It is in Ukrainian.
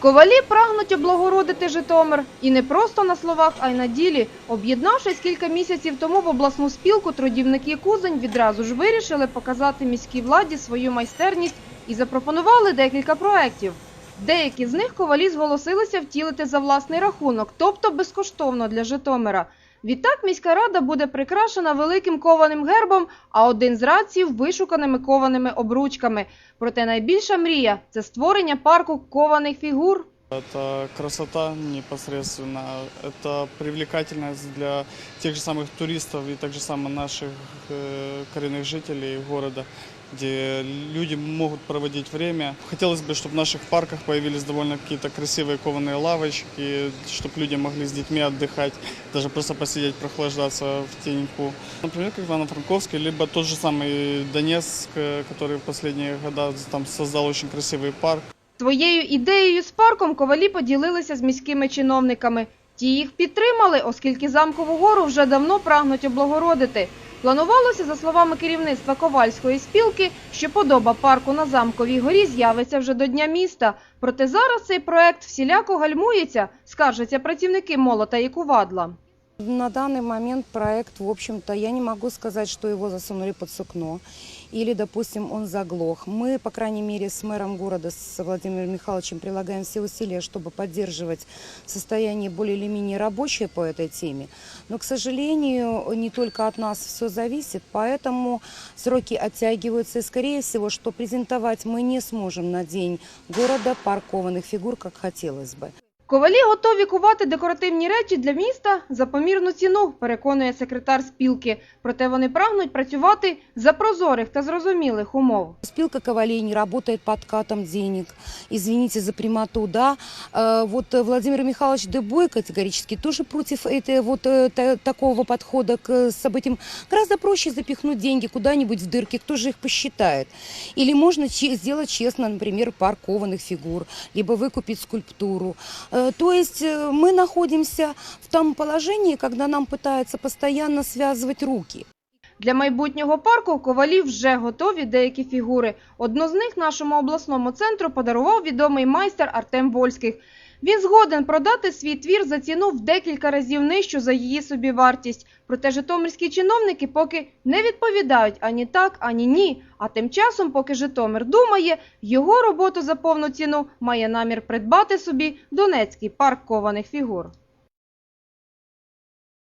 Ковалі прагнуть облагородити Житомир. І не просто на словах, а й на ділі. Об'єднавшись кілька місяців тому в обласну спілку, трудівники Кузень відразу ж вирішили показати міській владі свою майстерність і запропонували декілька проєктів. Деякі з них ковалі зголосилися втілити за власний рахунок, тобто безкоштовно для Житомира. Відтак міська рада буде прикрашена великим кованим гербом, а один з раців вишуканими кованими обручками. Проте найбільша мрія це створення парку кованих фігур. Это красота непосредственно, это привлекательность для тех же самых туристов и так же самых наших э, коренных жителей города, где люди могут проводить время. Хотелось бы, чтобы в наших парках появились довольно какие-то красивые кованые лавочки, чтобы люди могли с детьми отдыхать, даже просто посидеть, прохлаждаться в теньку. Например, как в Ивано-Франковске, либо тот же самый Донецк, э, который в последние годы там создал очень красивый парк. Своєю ідеєю з парком ковалі поділилися з міськими чиновниками. Ті їх підтримали, оскільки замкову гору вже давно прагнуть облагородити. Планувалося, за словами керівництва ковальської спілки, що подоба парку на замковій горі з'явиться вже до Дня міста. Проте зараз цей проект всіляко гальмується, скаржаться працівники молота і кувадла. На данный момент проект, в общем-то, я не могу сказать, что его засунули под сукно или, допустим, он заглох. Мы, по крайней мере, с мэром города, с Владимиром Михайловичем прилагаем все усилия, чтобы поддерживать состояние более или менее рабочее по этой теме. Но, к сожалению, не только от нас все зависит, поэтому сроки оттягиваются. И, скорее всего, что презентовать мы не сможем на день города паркованных фигур, как хотелось бы. Ковалі готові кувати декоративні речі для міста за помірну ціну, переконує секретар спілки. Проте вони прагнуть працювати за прозорих та зрозумілих умов. Спилка ковалей не работает по откатам денег. Извините за прямоту, да. Э, Вот э, Владимир Михайлович Дебой категорически тоже против этой, вот, э, та- такого подхода к э, событиям. Гораздо проще запихнуть деньги куда-нибудь в дырки, кто же их посчитает. Или можно че- сделать честно, например, паркованных фигур, либо выкупить скульптуру. Э, То есть э, мы находимся в том положении, когда нам пытаются постоянно связывать руки. Для майбутнього парку ковалі вже готові деякі фігури. Одну з них нашому обласному центру подарував відомий майстер Артем Вольських. Він згоден продати свій твір за ціну в декілька разів нижчу за її собівартість. Проте житомирські чиновники поки не відповідають ані так, ані ні. А тим часом, поки Житомир думає, його роботу за повну ціну має намір придбати собі Донецький парк кованих фігур.